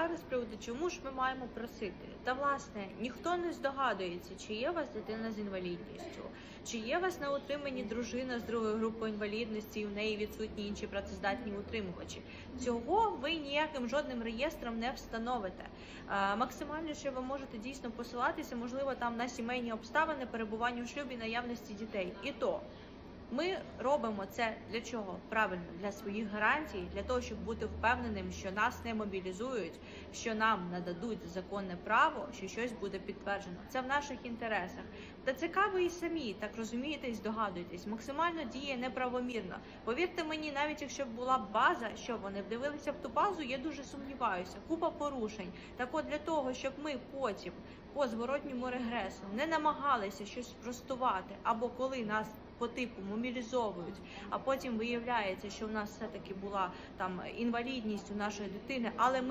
коментар з приводу, чому ж ми маємо просити. Та власне ніхто не здогадується, чи є у вас дитина з інвалідністю, чи є у вас на утриманні дружина з другої групи інвалідності, і в неї відсутні інші працездатні утримувачі. Цього ви ніяким жодним реєстром не встановите. Максимально, що ви можете дійсно посилатися, можливо, там на сімейні обставини, перебування в шлюбі, наявності дітей. І то ми робимо це для чого? Правильно, для своїх гарантій, для того, щоб бути впевненим, що нас не мобілізують, що нам нададуть законне право, що щось буде підтверджено. Це в наших інтересах. Та цікаво і самі, так розумієте і здогадуєтесь, максимально діє неправомірно. Повірте мені, навіть якщо б була база, що вони вдивилися в ту базу, я дуже сумніваюся. Купа порушень. Так от для того, щоб ми потім по зворотньому регресу не намагалися щось спростувати, або коли нас по типу мобілізовують, а потім виявляється, що в нас все таки була там інвалідність у нашої дитини, але ми